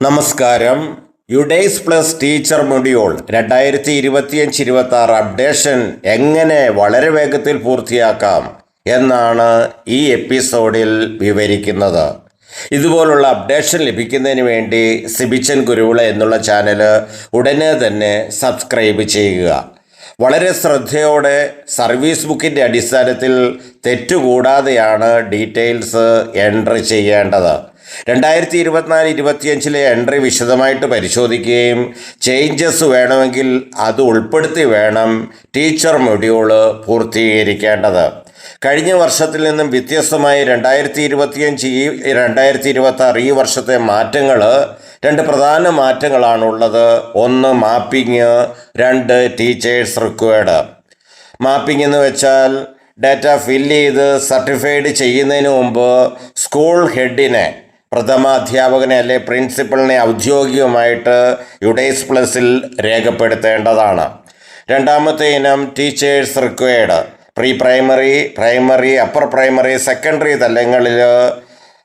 നമസ്കാരം. യുഡേസ് plus teacher module രണ്ടായിരത്തി ഇരുപത്തിയഞ്ച് ഇരുപത്തി ആറ് അപ്ഡേഷൻ എങ്ങനെ വളരെ വേഗത്തിൽ പൂർത്തിയാക്കാം എന്നാണ് ഈ എപ്പിസോഡിൽ വിവരിക്കുന്നത്. ഇതുപോലുള്ള അപ്ഡേഷൻ ലഭിക്കുന്നതിന് വേണ്ടി സിബിച്ചൻ ഗുരുവിള എന്നുള്ള ചാനൽ ഉടനെ തന്നെ സബ്സ്ക്രൈബ് ചെയ്യുക. വളരെ ശ്രദ്ധയോടെ സർവീസ് ബുക്കിന്റെ അടിസ്ഥാനത്തിൽ തെറ്റുകൂടാതെയാണ് ഡീറ്റെയിൽസ് എൻട്രി ചെയ്യേണ്ടത്. രണ്ടായിരത്തി ഇരുപത്തിനാല് ഇരുപത്തിയഞ്ചിലെ എൻട്രി വിശദമായിട്ട് പരിശോധിക്കുകയും ചേഞ്ചസ് വേണമെങ്കിൽ അത് ഉൾപ്പെടുത്തി വേണം ടീച്ചർ മൊഡ്യൂൾ പൂർത്തീകരിക്കേണ്ടത്. കഴിഞ്ഞ വർഷത്തിൽ നിന്നും വ്യത്യസ്തമായി രണ്ടായിരത്തി ഇരുപത്തിയഞ്ച് ഈ രണ്ടായിരത്തി ഇരുപത്തി ആറ് ഈ വർഷത്തെ മാറ്റങ്ങൾ രണ്ട് പ്രധാന മാറ്റങ്ങളാണുള്ളത്. ഒന്ന് മാപ്പിംഗ് രണ്ട് ടീച്ചേഴ്സ് റിക്വയർഡ്. മാപ്പിംഗ് എന്ന് വെച്ചാൽ ഡാറ്റ ഫില്ല് ചെയ്ത് സർട്ടിഫൈഡ് ചെയ്യുന്നതിന് മുമ്പ് സ്കൂൾ ഹെഡിനെ പ്രഥമ അധ്യാപകനെ അല്ലെ പ്രിൻസിപ്പളിനെ ഔദ്യോഗികമായിട്ട് യുഡേസ് പ്ലസിൽ രേഖപ്പെടുത്തേണ്ടതാണ്. രണ്ടാമത്തെ ഇനം teachers required. Pre primary primary upper primary secondary തലങ്ങളിൽ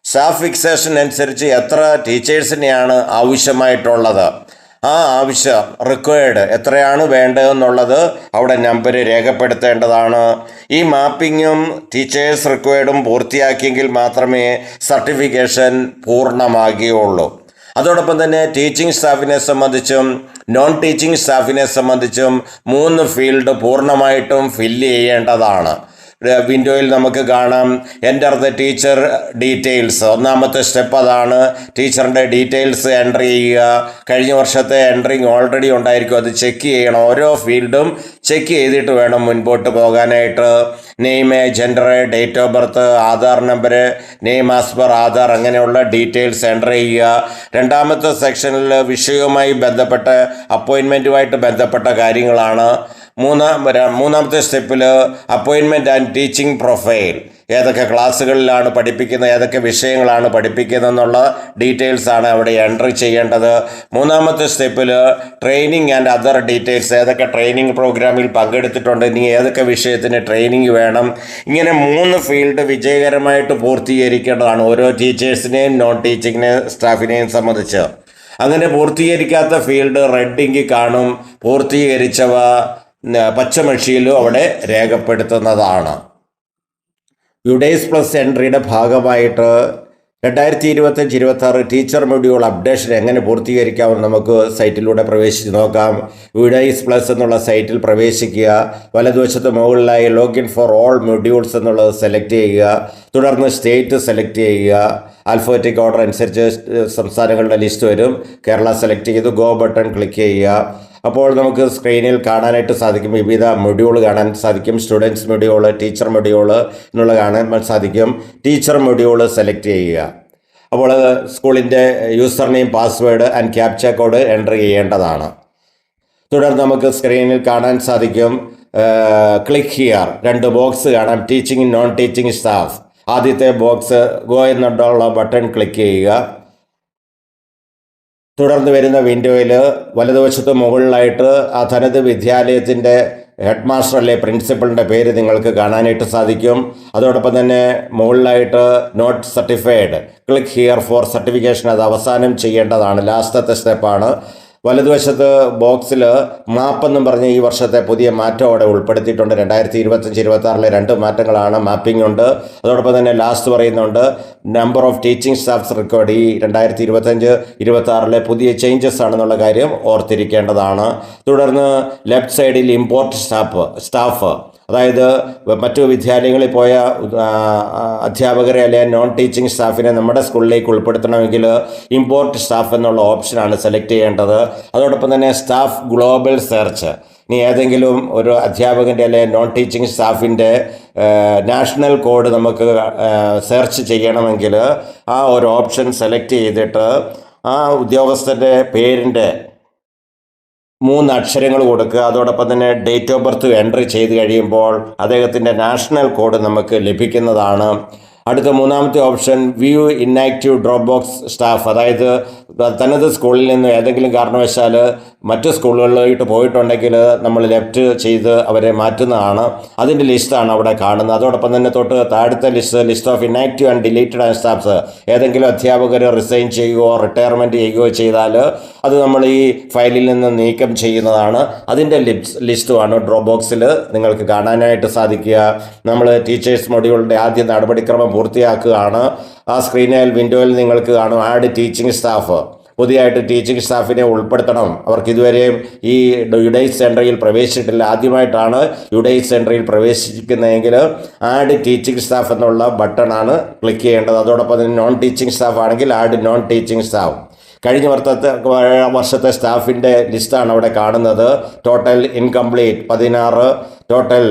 സ്റ്റാഫ് ഫിക്സേഷൻ അനുസരിച്ച് എത്ര ടീച്ചേഴ്സിനെയാണ് ആവശ്യമായിട്ടുള്ളത്. ആ ആവശ്യം റിക്വയർഡ് എത്രയാണ് വേണ്ടതെന്നുള്ളത് അവിടെ നമ്പർ രേഖപ്പെടുത്തേണ്ടതാണ്. ഈ മാപ്പിങ്ങും ടീച്ചേഴ്സ് റിക്വയർഡും പൂർത്തിയാക്കിയെങ്കിൽ മാത്രമേ സർട്ടിഫിക്കേഷൻ പൂർണമാകുകയുള്ളൂ. അതോടൊപ്പം തന്നെ ടീച്ചിങ് സ്റ്റാഫിനെ സംബന്ധിച്ചും നോൺ ടീച്ചിങ് സ്റ്റാഫിനെ സംബന്ധിച്ചും മൂന്ന് ഫീൽഡ് പൂർണമായിട്ടും ഫില്ല് ചെയ്യേണ്ടതാണ്. വിൻഡോയിൽ നമുക്ക് കാണാം. എന്റർ ദ ടീച്ചർ ഡീറ്റെയിൽസ് ഒന്നാമത്തെ സ്റ്റെപ്പ് അതാണ്. ടീച്ചറിന്റെ ഡീറ്റെയിൽസ് എന്റർ ചെയ്യുക. കഴിഞ്ഞ വർഷത്തെ എൻട്രിങ് ഓൾറെഡി ഉണ്ടായിരിക്കും. അത് ചെക്ക് ചെയ്യണം. ഓരോ ഫീൽഡും ചെക്ക് ചെയ്തിട്ട് വേണം മുൻപോട്ട് പോകാനായിട്ട്. Name gender date of birth Aadhaar number name as per Aadhaar അങ്ങനെയുള്ള ഡീറ്റെയിൽസ് എന്റർ ചെയ്യുക. രണ്ടാമത്തെ സെക്ഷനിൽ വിഷയവുമായി ബന്ധപ്പെട്ട അപ്പോയിൻമെന്റുമായിട്ട് ബന്ധപ്പെട്ട കാര്യങ്ങളാണ്. മൂന്നാം മൂന്നാമത്തെ സ്റ്റെപ്പിൽ അപ്പോയിൻമെന്റ് ആൻഡ് ടീച്ചിങ് പ്രൊഫൈൽ. ഏതൊക്കെ ക്ലാസ്സുകളിലാണ് പഠിപ്പിക്കുന്നത് ഏതൊക്കെ വിഷയങ്ങളാണ് പഠിപ്പിക്കുന്നത് എന്നുള്ള ഡീറ്റെയിൽസ് ആണ് അവിടെ എൻട്രി ചെയ്യേണ്ടത്. മൂന്നാമത്തെ സ്റ്റെപ്പിൽ ട്രെയിനിങ് ആൻഡ് അതർ ഡീറ്റെയിൽസ് ഏതൊക്കെ ട്രെയിനിങ് പ്രോഗ്രാമിൽ പങ്കെടുത്തിട്ടുണ്ട് ഇനി ഏതൊക്കെ വിഷയത്തിന് ട്രെയിനിങ് വേണം. ഇങ്ങനെ മൂന്ന് ഫീൽഡ് വിജയകരമായിട്ട് പൂർത്തീകരിക്കേണ്ടതാണ് ഓരോ ടീച്ചേഴ്സിനെയും നോൺ ടീച്ചിങ്ങിനെ സ്റ്റാഫിനെയും സംബന്ധിച്ച്. അങ്ങനെ പൂർത്തീകരിക്കാത്ത ഫീൽഡ് റെഡിങ്കിൽ കാണും. പൂർത്തീകരിച്ചവ പച്ചമഷിയിലും അവിടെ രേഖപ്പെടുത്തുന്നതാണ്. യുഡേസ് പ്ലസ് എൻട്രിയുടെ ഭാഗമായിട്ട് രണ്ടായിരത്തി ഇരുപത്തഞ്ച് ഇരുപത്താറ് ടീച്ചർ മൊഡ്യൂൾ അപ്ഡേഷൻ എങ്ങനെ പൂർത്തീകരിക്കാമെന്ന് നമുക്ക് സൈറ്റിലൂടെ പ്രവേശിച്ച് നോക്കാം. യുഡേസ് പ്ലസ് എന്നുള്ള സൈറ്റിൽ പ്രവേശിക്കുക. വലതുവശത്ത് മുകളിലായി ലോഗിൻ ഫോർ ഓൾ മൊഡ്യൂൾസ് എന്നുള്ളത് സെലക്ട് ചെയ്യുക. തുടർന്ന് സ്റ്റേറ്റ് സെലക്ട് ചെയ്യുക. ആൽഫബറ്റിക് ഓർഡർ അനുസരിച്ച് സംസ്ഥാനങ്ങളുടെ ലിസ്റ്റ് വരും. കേരള സെലക്ട് ചെയ്ത്. ഗോ ബട്ടൺ ക്ലിക്ക് ചെയ്യുക. അപ്പോൾ നമുക്ക് സ്ക്രീനിൽ കാണാനായിട്ട് സാധിക്കും. വിവിധ മൊഡ്യൂൾ കാണാൻ സാധിക്കും. സ്റ്റുഡൻസ് മൊഡ്യൂൾ ടീച്ചർ മൊഡ്യൂൾ എന്നുള്ള കാണാൻ സാധിക്കും. ടീച്ചർ മൊഡ്യൂൾ സെലക്ട് ചെയ്യുക. അപ്പോൾ സ്കൂളിന്റെ user name password and captcha code enter ചെയ്യേണ്ടതാണ്. തുടർന്ന് നമുക്ക് സ്ക്രീനിൽ കാണാൻ സാധിക്കും. ക്ലിക്ക് ഹിയർ രണ്ട് ബോക്സ് കാണാം. ടീച്ചിങ് നോൺ ടീച്ചിങ് സ്റ്റാഫ് ആദ്യത്തെ ബോക്സ് ഗോ എന്നുള്ള ബട്ടൺ ക്ലിക്ക് ചെയ്യുക. തുടർന്ന് വരുന്ന വിൻഡോയിൽ വലതുവശത്ത് മുകളിലായിട്ട് ആ ധനത് വിദ്യാലയത്തിന്റെ ഹെഡ് മാസ്റ്റർ അല്ലെ പ്രിൻസിപ്പളിന്റെ പേര് നിങ്ങൾക്ക് കാണാനായിട്ട് സാധിക്കും. അതോടൊപ്പം തന്നെ മുകളിലായിട്ട് not certified. Click here for certification. അത് അവസാനം ചെയ്യേണ്ടതാണ്. ലാസ്റ്റത്തെ സ്റ്റെപ്പാണ്. വലതുവശത്ത് ബോക്സിൽ മാപ്പെന്നും പറഞ്ഞ് ഈ വർഷത്തെ പുതിയ മാറ്റം അവിടെ ഉൾപ്പെടുത്തിയിട്ടുണ്ട്. രണ്ടായിരത്തി ഇരുപത്തഞ്ച് ഇരുപത്തി ആറിലെ രണ്ട് മാറ്റങ്ങളാണ് മാപ്പിംഗ് ഉണ്ട്. അതോടൊപ്പം തന്നെ ലാസ്റ്റ് പറയുന്നുണ്ട് number of teaching staffs record ഈ രണ്ടായിരത്തി ഇരുപത്തഞ്ച് ഇരുപത്തി ആറിലെ പുതിയ ചേഞ്ചസ് ആണെന്നുള്ള കാര്യം ഓർത്തിരിക്കേണ്ടതാണ്. തുടർന്ന് ലെഫ്റ്റ് സൈഡിൽ ഇമ്പോർട്ട് സ്റ്റാഫ് സ്റ്റാഫ് അതായത് മറ്റു വിദ്യാലയങ്ങളിൽ പോയ അധ്യാപകരെ അല്ലെങ്കിൽ നോൺ ടീച്ചിങ് സ്റ്റാഫിനെ നമ്മുടെ സ്കൂളിലേക്ക് ഉൾപ്പെടുത്തണമെങ്കിൽ ഇമ്പോർട്ട് സ്റ്റാഫ് എന്നുള്ള ഓപ്ഷനാണ് സെലക്ട് ചെയ്യേണ്ടത്. അതോടൊപ്പം തന്നെ സ്റ്റാഫ് ഗ്ലോബൽ സെർച്ച് ഇനി ഏതെങ്കിലും ഒരു അധ്യാപകന്റെ അല്ലെങ്കിൽ നോൺ ടീച്ചിങ് സ്റ്റാഫിന്റെ നാഷണൽ കോഡ് നമുക്ക് സെർച്ച് ചെയ്യണമെങ്കിൽ ആ ഒരു ഓപ്ഷൻ സെലക്ട് ചെയ്തിട്ട് ആ ഉദ്യോഗസ്ഥന്റെ പേരിന്റെ മൂന്ന് അക്ഷരങ്ങൾ കൊടുക്കുക. അതോടൊപ്പം തന്നെ ഡേറ്റ് ഓഫ് ബർത്ത് എൻട്രി ചെയ്ത് കഴിയുമ്പോൾ അദ്ദേഹത്തിന്റെ നാഷണൽ കോഡ് നമുക്ക് ലഭിക്കുന്നതാണ്. അടുത്ത മൂന്നാമത്തെ option view inactive drop box staff അതായത് തനത് സ്കൂളിൽ നിന്ന് ഏതെങ്കിലും കാരണവശാൽ മറ്റ് സ്കൂളുകളിലോട്ട് പോയിട്ടുണ്ടെങ്കിൽ നമ്മൾ ലെഫ്റ്റ് ചെയ്ത് അവരെ മാറ്റുന്നതാണ്. അതിന്റെ ലിസ്റ്റാണ് അവിടെ കാണുന്നത്. അതോടൊപ്പം തന്നെ തൊട്ട് താഴത്തെ list list of inactive and deleted staffs ഏതെങ്കിലും അധ്യാപകർ റിസൈൻ ചെയ്യുകയോ റിട്ടയർമെന്റ് ചെയ്യുകയോ ചെയ്താൽ അത് നമ്മൾ ഈ ഫയലിൽ നിന്ന് നീക്കം ചെയ്യുന്നതാണ്. അതിന്റെ ലിപ്സ് ലിസ്റ്റുമാണ് ഡ്രോപ്പ് ബോക്സിൽ നിങ്ങൾക്ക് കാണാനായിട്ട് സാധിക്കുക. നമ്മൾ ടീച്ചേഴ്സ് മൊഡ്യൂളിന്റെ ആദ്യ നടപടിക്രമം പൂർത്തിയാക്കുകയാണ്. ആ സ്ക്രീനിൽ വിൻഡോയിൽ നിങ്ങൾക്ക് കാണും ആഡ് ടീച്ചിങ് സ്റ്റാഫ്. പുതിയതായിട്ട് ടീച്ചിങ് സ്റ്റാഫിനെ ഉൾപ്പെടുത്തണം. അവർക്ക് ഇതുവരെയും ഈ യുഡൈസ് സെന്ററിൽ പ്രവേശിച്ചിട്ടില്ല. ആദ്യമായിട്ടാണ് യുഡൈസ് സെന്ററിൽ പ്രവേശിക്കുന്നതെങ്കിൽ ആഡ് ടീച്ചിങ് സ്റ്റാഫ് എന്നുള്ള ബട്ടണാണ് ക്ലിക്ക് ചെയ്യേണ്ടത്. അതോടൊപ്പം തന്നെ നോൺ ടീച്ചിങ് സ്റ്റാഫ് ആണെങ്കിൽ ആഡ് നോൺ ടീച്ചിങ് സ്റ്റാഫ്. കഴിഞ്ഞ വർഷത്തെ വർഷത്തെ സ്റ്റാഫിന്റെ ലിസ്റ്റാണ് അവിടെ കാണുന്നത്. ടോട്ടൽ ഇൻകംപ്ലീറ്റ് പതിനാറ്. ടോട്ടൽ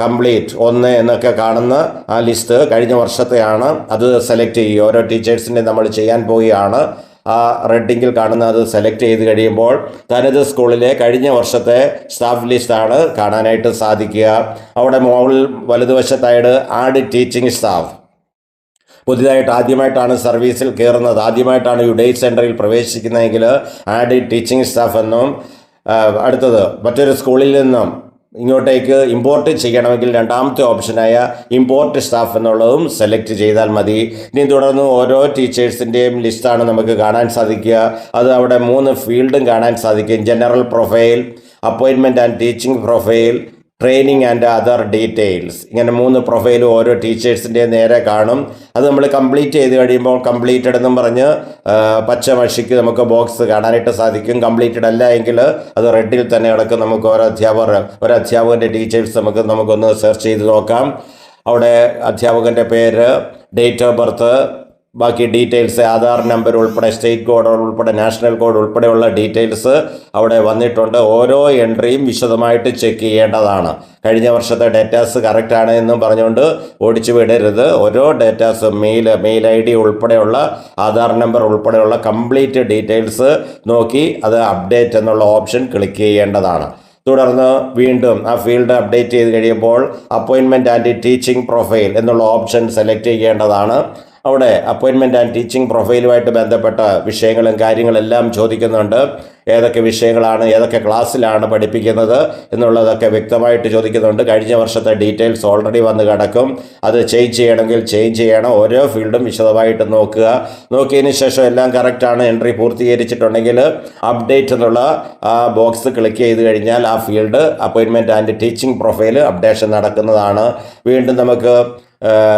കംപ്ലീറ്റ് ഒന്ന് എന്നൊക്കെ കാണുന്ന ആ ലിസ്റ്റ് കഴിഞ്ഞ വർഷത്തെയാണ് അത് സെലക്ട് ചെയ്യുക. ഓരോ ടീച്ചേഴ്സിനെ നമ്മൾ ചെയ്യാൻ പോവുകയാണ്. ആ റെഡിങ്ങിൽ കാണുന്ന അത് സെലക്ട് ചെയ്ത് കഴിയുമ്പോൾ തനത് സ്കൂളിലെ കഴിഞ്ഞ വർഷത്തെ സ്റ്റാഫ് ലിസ്റ്റാണ് കാണാനായിട്ട് സാധിക്കുക. അവിടെ മുകളിൽ വലതുവശത്തായിട്ട് ആഡ് ടീച്ചിങ് സ്റ്റാഫ് പുതിയതായിട്ട് ആദ്യമായിട്ടാണ് സർവീസിൽ കയറുന്നത് ആദ്യമായിട്ടാണ് യുഡേ സെന്ററിൽ പ്രവേശിക്കുന്നതെങ്കിൽ ആഡ് ടീച്ചിങ് സ്റ്റാഫ് എന്നും അടുത്തത് മറ്റൊരു സ്കൂളിൽ നിന്നും ഇങ്ങോട്ടേക്ക് ഇമ്പോർട്ട് ചെയ്യണമെങ്കിൽ രണ്ടാമത്തെ ഓപ്ഷനായ ഇമ്പോർട്ട് സ്റ്റാഫ് എന്നുള്ളതും സെലക്ട് ചെയ്താൽ മതി. ഇനി തുടർന്ന് ഓരോ ടീച്ചേഴ്സിന്റെയും ലിസ്റ്റാണ് നമുക്ക് കാണാൻ സാധിക്കുക. അത് അവിടെ മൂന്ന് ഫീൽഡും കാണാൻ സാധിക്കും. General profile അപ്പോയിൻമെന്റ് and teaching profile training and other details ഇങ്ങനെ മൂന്ന് പ്രൊഫൈലും ഓരോ ടീച്ചേഴ്സിന്റെ നേരെ കാണും. അത് നമ്മൾ കംപ്ലീറ്റ് ചെയ്ത് കഴിയുമ്പോൾ കംപ്ലീറ്റഡ് എന്നും പറഞ്ഞ് പച്ച മഷിക്ക് നമുക്ക് ബോക്സ് കാണാനായിട്ട് സാധിക്കും. കംപ്ലീറ്റഡ് അല്ല എങ്കിൽ അത് റെഡിൽ തന്നെ കിടക്കും. നമുക്ക് ഓരോ അധ്യാപകർ ഒരു അധ്യാപകന്റെ ഡീറ്റെയിൽസ് നമുക്ക് നമുക്കൊന്ന് സെർച്ച് ചെയ്ത് നോക്കാം. അവിടെ അധ്യാപകന്റെ പേര് ഡേറ്റ് ഓഫ് ബർത്ത് ബാക്കി ഡീറ്റെയിൽസ് ആധാർ നമ്പർ ഉൾപ്പെടെ സ്റ്റേറ്റ് കോഡ് ഉൾപ്പെടെ നാഷണൽ കോഡ് ഉൾപ്പെടെയുള്ള ഡീറ്റെയിൽസ് അവിടെ വന്നിട്ടുണ്ട്. ഓരോ എൻട്രിയും വിശദമായിട്ട് ചെക്ക് ചെയ്യേണ്ടതാണ്. കഴിഞ്ഞ വർഷത്തെ ഡേറ്റാസ് കറക്റ്റാണ് എന്നും പറഞ്ഞുകൊണ്ട് ഓടിച്ചു വിടരുത്. ഓരോ datas mail mail I D ഉൾപ്പെടെയുള്ള ആധാർ നമ്പർ ഉൾപ്പെടെയുള്ള കംപ്ലീറ്റ് ഡീറ്റെയിൽസ് നോക്കി അത് അപ്ഡേറ്റ് എന്നുള്ള ഓപ്ഷൻ ക്ലിക്ക് ചെയ്യേണ്ടതാണ്. തുടർന്ന് വീണ്ടും ആ ഫീൽഡ് അപ്ഡേറ്റ് ചെയ്ത് കഴിയുമ്പോൾ അപ്പോയിൻമെന്റ് ആൻഡ് ടീച്ചിങ് പ്രൊഫൈൽ എന്നുള്ള ഓപ്ഷൻ സെലക്ട് ചെയ്യേണ്ടതാണ്. അവിടെ അപ്പോയിൻമെന്റ് ആൻഡ് ടീച്ചിങ് പ്രൊഫൈലുമായിട്ട് ബന്ധപ്പെട്ട വിഷയങ്ങളും കാര്യങ്ങളെല്ലാം ചോദിക്കുന്നുണ്ട്. ഏതൊക്കെ വിഷയങ്ങളാണ് ഏതൊക്കെ ക്ലാസ്സിലാണ് പഠിപ്പിക്കുന്നത് എന്നുള്ളതൊക്കെ വ്യക്തമായിട്ട് ചോദിക്കുന്നുണ്ട്. കഴിഞ്ഞ വർഷത്തെ ഡീറ്റെയിൽസ് ഓൾറെഡി വന്ന് കിടക്കും. അത് ചേഞ്ച് ചെയ്യണമെങ്കിൽ ചേഞ്ച് ചെയ്യണം. ഓരോ ഫീൽഡും വിശദമായിട്ട് നോക്കുക. നോക്കിയതിന് ശേഷം എല്ലാം കറക്റ്റാണ് എൻട്രി പൂർത്തീകരിച്ചിട്ടുണ്ടെങ്കിൽ അപ്ഡേറ്റ് എന്നുള്ള ആ ബോക്സ് ക്ലിക്ക് ചെയ്ത് കഴിഞ്ഞാൽ ആ ഫീൽഡ് അപ്പോയിൻമെന്റ് ആൻഡ് ടീച്ചിങ് പ്രൊഫൈൽ അപ്ഡേഷൻ നടക്കുന്നതാണ്. വീണ്ടും നമുക്ക്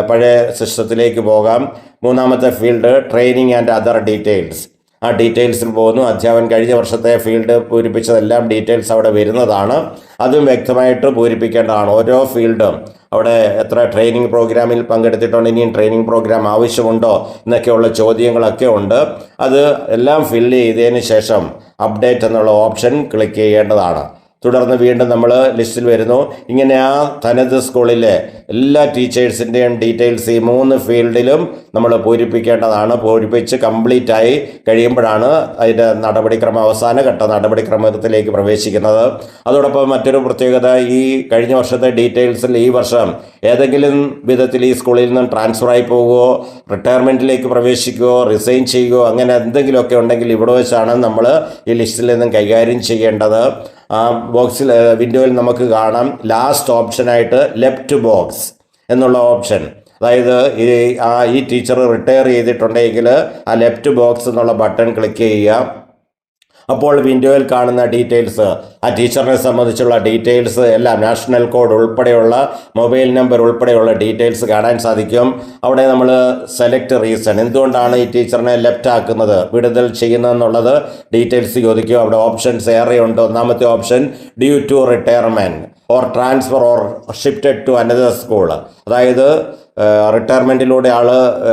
പഴയ സിസ്റ്റത്തിലേക്ക് പോകാം. മൂന്നാമത്തെ field training and other details ആ ഡീറ്റെയിൽസിൽ പോകുന്നു. അധ്യാപൻ കഴിഞ്ഞ വർഷത്തെ ഫീൽഡ് പൂരിപ്പിച്ചതെല്ലാം ഡീറ്റെയിൽസ് അവിടെ വരുന്നതാണ്. അതും വ്യക്തമായിട്ട് പൂരിപ്പിക്കേണ്ടതാണ്. ഓരോ ഫീൽഡും അവിടെ എത്ര ട്രെയിനിങ് പ്രോഗ്രാമിൽ പങ്കെടുത്തിട്ടുണ്ട് ഇനിയും ട്രെയിനിങ് പ്രോഗ്രാം ആവശ്യമുണ്ടോ എന്നൊക്കെയുള്ള ചോദ്യങ്ങളൊക്കെ ഉണ്ട്. അത് എല്ലാം ഫില്ല് ചെയ്തതിന് ശേഷം അപ്ഡേറ്റ് എന്നുള്ള ഓപ്ഷൻ ക്ലിക്ക് ചെയ്യേണ്ടതാണ്. തുടർന്ന് വീണ്ടും നമ്മൾ ലിസ്റ്റിൽ വരുന്നു. ഇങ്ങനെ ആ തനത് സ്കൂളിലെ എല്ലാ ടീച്ചേഴ്സിന്റെയും ഡീറ്റെയിൽസ് ഈ മൂന്ന് ഫീൽഡിലും നമ്മൾ പൂരിപ്പിക്കേണ്ടതാണ്. പൂരിപ്പിച്ച് കംപ്ലീറ്റ് ആയി കഴിയുമ്പോഴാണ് അതിന്റെ നടപടിക്രമം അവസാന ഘട്ട നടപടിക്രമത്തിലേക്ക് പ്രവേശിക്കുന്നത്. അതോടൊപ്പം മറ്റൊരു പ്രത്യേകത ഈ കഴിഞ്ഞ വർഷത്തെ ഡീറ്റെയിൽസിൽ ഈ വർഷം ഏതെങ്കിലും വിധത്തിൽ ഈ സ്കൂളിൽ നിന്നും ട്രാൻസ്ഫർ ആയി പോവുകയോ റിട്ടയർമെന്റിലേക്ക് പ്രവേശിക്കുകയോ റിസൈൻ ചെയ്യുകയോ അങ്ങനെ എന്തെങ്കിലുമൊക്കെ ഉണ്ടെങ്കിൽ ഇവിടെ വെച്ചാണ് നമ്മൾ ഈ ലിസ്റ്റിൽ നിന്നും കൈകാര്യം ചെയ്യേണ്ടത്. ബോക്സിൽ വിൻഡോയിൽ നമുക്ക് കാണാം ലാസ്റ്റ് ഓപ്ഷനായിട്ട് ലെഫ്റ്റ് ബോക്സ് എന്നുള്ള ഓപ്ഷൻ അതായത് ഈ ആ ഈ ടീച്ചർ റിട്ടയർ ചെയ്തിട്ടുണ്ടെങ്കിൽ ആ ലെഫ്റ്റ് ബോക്സ് എന്നുള്ള ബട്ടൺ ക്ലിക്ക് ചെയ്യുക. അപ്പോൾ വിൻഡോയിൽ കാണുന്ന ഡീറ്റെയിൽസ് ആ ടീച്ചറിനെ സംബന്ധിച്ചുള്ള ഡീറ്റെയിൽസ് എല്ലാം നാഷണൽ കോഡ് ഉൾപ്പെടെയുള്ള മൊബൈൽ നമ്പർ ഉൾപ്പെടെയുള്ള ഡീറ്റെയിൽസ് കാണാൻ സാധിക്കും. അവിടെ നമ്മൾ സെലക്ട് റീസൺ എന്തുകൊണ്ടാണ് ഈ ടീച്ചറിനെ ലെഫ്റ്റ് ആക്കുന്നത് വിടുതൽ ചെയ്യുന്നതെന്നുള്ളത് ഡീറ്റെയിൽസ് ചോദിക്കും. അവിടെ ഓപ്ഷൻസ് ഏറെയുണ്ട്. ഒന്നാമത്തെ option due to retirement or transfer or shifted to another school. അതായത് റിട്ടയർമെന്റിലൂടെ ആൾ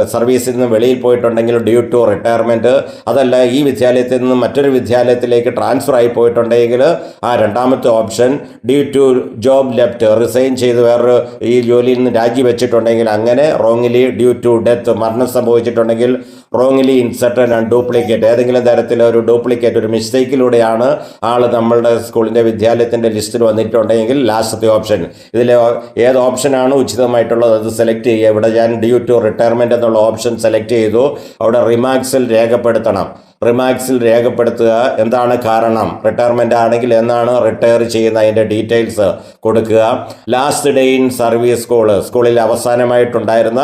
സർവീസിൽ നിന്ന് വെളിയിൽ പോയിട്ടുണ്ടെങ്കിൽ ഡ്യൂ ടു റിട്ടയർമെന്റ് അതല്ല ഈ വിദ്യാലയത്തിൽ നിന്ന് മറ്റൊരു വിദ്യാലയത്തിലേക്ക് ട്രാൻസ്ഫർ ആയി പോയിട്ടുണ്ടെങ്കിൽ ആ രണ്ടാമത്തെ option due to job left resign ചെയ്ത് വേറൊരു ഈ ജോലിയിൽ നിന്ന് രാജിവെച്ചിട്ടുണ്ടെങ്കിൽ അങ്ങനെ റോങ്ങിലി ഡ്യൂ ടു ഡെത്ത് മരണം സംഭവിച്ചിട്ടുണ്ടെങ്കിൽ റോങ്ങിലി ഇൻസെർട്ടഡ് ആൻഡ് ഡ്യൂപ്ലിക്കേറ്റ് ഏതെങ്കിലും തരത്തിൽ ഒരു ഡ്യൂപ്ലിക്കേറ്റ് ഒരു മിസ്റ്റേക്കിലൂടെയാണ് ആൾ നമ്മളുടെ സ്കൂളിന്റെ വിദ്യാലയത്തിന്റെ ലിസ്റ്റിൽ വന്നിട്ടുണ്ടെങ്കിൽ ലാസ്റ്റത്തെ ഓപ്ഷൻ ഇതിൽ ഏത് ഓപ്ഷനാണ് ഉചിതമായിട്ടുള്ളത്? അത് സെലക്ട് ചെയ്യുക. ഇവിടെ ഞാൻ ഡ്യൂ ടു റിട്ടയർമെന്റ് എന്നുള്ള ഓപ്ഷൻ സെലക്ട് ചെയ്തു. അവിടെ റിമാർക്സിൽ രേഖപ്പെടുത്തണം. റിമാർക്സിൽ രേഖപ്പെടുത്തുക. എന്താണ് കാരണം? റിട്ടയർമെന്റ് ആണെങ്കിൽ എന്നാണ് റിട്ടയർ ചെയ്യുന്ന അതിന്റെ ഡീറ്റെയിൽസ് കൊടുക്കുക. Last day in service school സ്കൂളിൽ അവസാനമായിട്ടുണ്ടായിരുന്ന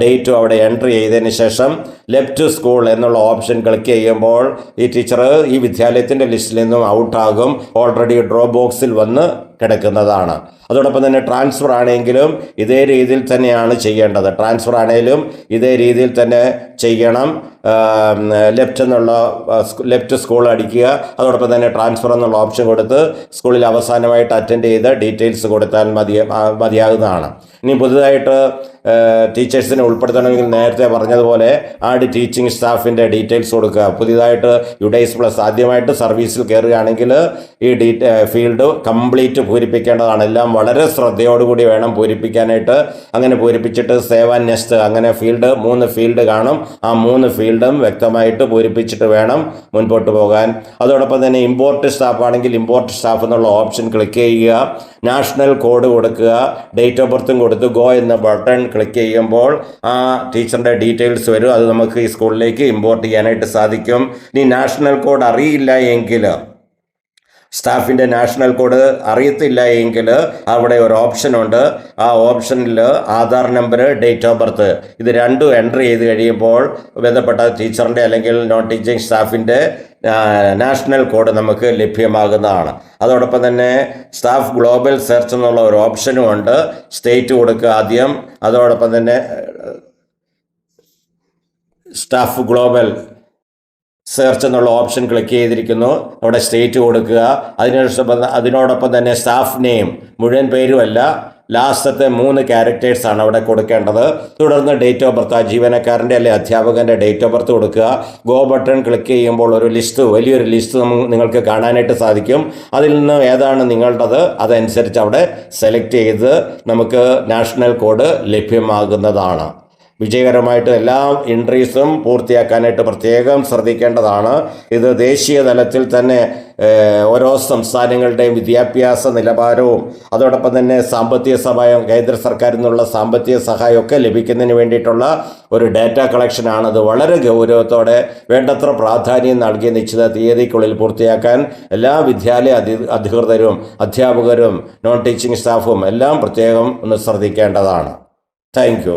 ഡേറ്റും അവിടെ എൻട്രി ചെയ്തതിന് ശേഷം ലെഫ്റ്റ് സ്കൂൾ എന്നുള്ള ഓപ്ഷൻ ക്ലിക്ക് ചെയ്യുമ്പോൾ ഈ ടീച്ചർ ഈ വിദ്യാലയത്തിന്റെ ലിസ്റ്റിൽ നിന്നും ഔട്ടാകും ഓൾറെഡി ഡ്രോ ബോക്സിൽ വന്ന് കിടക്കുന്നതാണ്. അതോടൊപ്പം തന്നെ ട്രാൻസ്ഫർ ആണെങ്കിലും ഇതേ രീതിയിൽ തന്നെയാണ് ചെയ്യേണ്ടത്. ട്രാൻസ്ഫർ ആണെങ്കിലും ഇതേ രീതിയിൽ തന്നെ ചെയ്യണം. ലെഫ്റ്റ് എന്നുള്ള ലെഫ്റ്റ് സ്കൂൾ അടിക്കുക. അതോടൊപ്പം തന്നെ ട്രാൻസ്ഫർ എന്നുള്ള ഓപ്ഷൻ കൊടുത്ത് സ്കൂളിൽ അവസാനമായിട്ട് അറ്റൻഡ് ചെയ്ത് ഡീറ്റെയിൽസ് കൊടുത്താൽ മതി മതിയാകുന്നതാണ്. ഇനി പുതുതായിട്ട് ടീച്ചേഴ്സിനെ ഉൾപ്പെടുത്തണമെങ്കിൽ നേരത്തെ പറഞ്ഞതുപോലെ ആഡ് ടീച്ചിങ് സ്റ്റാഫിന്റെ ഡീറ്റെയിൽസ് കൊടുക്കുക. പുതിയതായിട്ട് യുഡൈസ് പ്ലസ് ആദ്യമായിട്ട് സർവീസിൽ കയറുകയാണെങ്കിൽ ഈ ഡീ ഫീൽഡ് കംപ്ലീറ്റ് പൂരിപ്പിക്കേണ്ടതാണ്. എല്ലാം വളരെ ശ്രദ്ധയോടുകൂടി വേണം പൂരിപ്പിക്കാനായിട്ട്. അങ്ങനെ പൂരിപ്പിച്ചിട്ട് സേവ് ആൻഡ് നെക്സ്റ്റ് അങ്ങനെ ഫീൽഡ് മൂന്ന് ഫീൽഡ് കാണും. ആ മൂന്ന് ഫീൽഡും വ്യക്തമായിട്ട് പൂരിപ്പിച്ചിട്ട് വേണം മുൻപോട്ട് പോകാൻ. അതോടൊപ്പം തന്നെ ഇമ്പോർട്ട് സ്റ്റാഫ് ആണെങ്കിൽ ഇമ്പോർട്ട് സ്റ്റാഫ് എന്നുള്ള ഓപ്ഷൻ ക്ലിക്ക് ചെയ്യുക. നാഷണൽ കോഡ് കൊടുക്കുക. ഡേറ്റ് ഓഫ് ബർത്തും കൊടുത്ത് ഗോ എന്ന ബട്ടൺ ക്ലിക്ക് ചെയ്യുമ്പോൾ ആ ടീച്ചറിന്റെ ഡീറ്റെയിൽസ് വരും. അത് നമുക്ക് ഈ സ്കൂളിലേക്ക് ഇമ്പോർട്ട് ചെയ്യാനായിട്ട് സാധിക്കും. ഇനി നാഷണൽ കോഡ് അറിയില്ല എങ്കിൽ സ്റ്റാഫിന്റെ നാഷണൽ കോഡ് അറിയത്തില്ല എങ്കിൽ അവിടെ ഒരു ഓപ്ഷനുണ്ട് ആ ഓപ്ഷനിൽ Aadhaar number date of birth ഇത് രണ്ടും എന്റർ ചെയ്ത് കഴിയുമ്പോൾ ബന്ധപ്പെട്ട ടീച്ചറിന്റെ അല്ലെങ്കിൽ നോൺ ടീച്ചിങ് സ്റ്റാഫിന്റെ നാഷണൽ കോഡ് നമുക്ക് ലഭ്യമാകുന്നതാണ്. അതോടൊപ്പം തന്നെ സ്റ്റാഫ് ഗ്ലോബൽ സെർച്ച് എന്നുള്ള ഒരു ഓപ്ഷനും ഉണ്ട്. സ്റ്റേറ്റ് കൊടുക്കുക ആദ്യം. അതോടൊപ്പം തന്നെ സ്റ്റാഫ് ഗ്ലോബൽ സെർച്ച് എന്നുള്ള ഓപ്ഷൻ ക്ലിക്ക് ചെയ്തിരിക്കുന്നു. അവിടെ സ്റ്റേറ്റ് കൊടുക്കുക. അതിനോടൊപ്പം അതിനോടൊപ്പം തന്നെ സ്റ്റാഫ് നെയിം മുഴുവൻ പേരുമല്ല. ലാസ്റ്റത്തെ മൂന്ന് ക്യാരക്ടേഴ്സാണ് അവിടെ കൊടുക്കേണ്ടത്. തുടർന്ന് ഡേറ്റ് ഓഫ് ബർത്ത് ആ ജീവനക്കാരന്റെ അല്ലെങ്കിൽ അധ്യാപകന്റെ ഡേറ്റ് ഓഫ് ബർത്ത് കൊടുക്കുക. ഗോ ബട്ടൺ ക്ലിക്ക് ചെയ്യുമ്പോൾ ഒരു ലിസ്റ്റ് വലിയൊരു ലിസ്റ്റ് നിങ്ങൾക്ക് കാണാനായിട്ട് സാധിക്കും. അതിൽ നിന്ന് ഏതാണ് നിങ്ങളുടേത്? അതനുസരിച്ച് അവിടെ സെലക്ട് ചെയ്ത് നമുക്ക് നാഷണൽ കോഡ് ലഭ്യമാകുന്നതാണ്. വിജയകരമായിട്ട് എല്ലാ എൻട്രീസും പൂർത്തിയാക്കാനായിട്ട് പ്രത്യേകം ശ്രദ്ധിക്കേണ്ടതാണ്. ഇത് ദേശീയ തലത്തിൽ തന്നെ ഓരോ സംസ്ഥാനങ്ങളുടെയും വിദ്യാഭ്യാസ നിലവാരവും അതോടൊപ്പം തന്നെ സാമ്പത്തിക സഹായം കേന്ദ്ര സർക്കാരിൽ നിന്നുള്ള സാമ്പത്തിക സഹായമൊക്കെ ലഭിക്കുന്നതിന് വേണ്ടിയിട്ടുള്ള ഒരു ഡാറ്റ കളക്ഷനാണ് അത് വളരെ ഗൗരവത്തോടെ വേണ്ടത്ര പ്രാധാന്യം നൽകിയ നിശ്ചിത തീയതിക്കുള്ളിൽ പൂർത്തിയാക്കാൻ എല്ലാ വിദ്യാലയ അധി അധികൃതരും അധ്യാപകരും നോൺ ടീച്ചിങ് സ്റ്റാഫും എല്ലാം പ്രത്യേകം ഒന്ന് ശ്രദ്ധിക്കേണ്ടതാണ്. താങ്ക്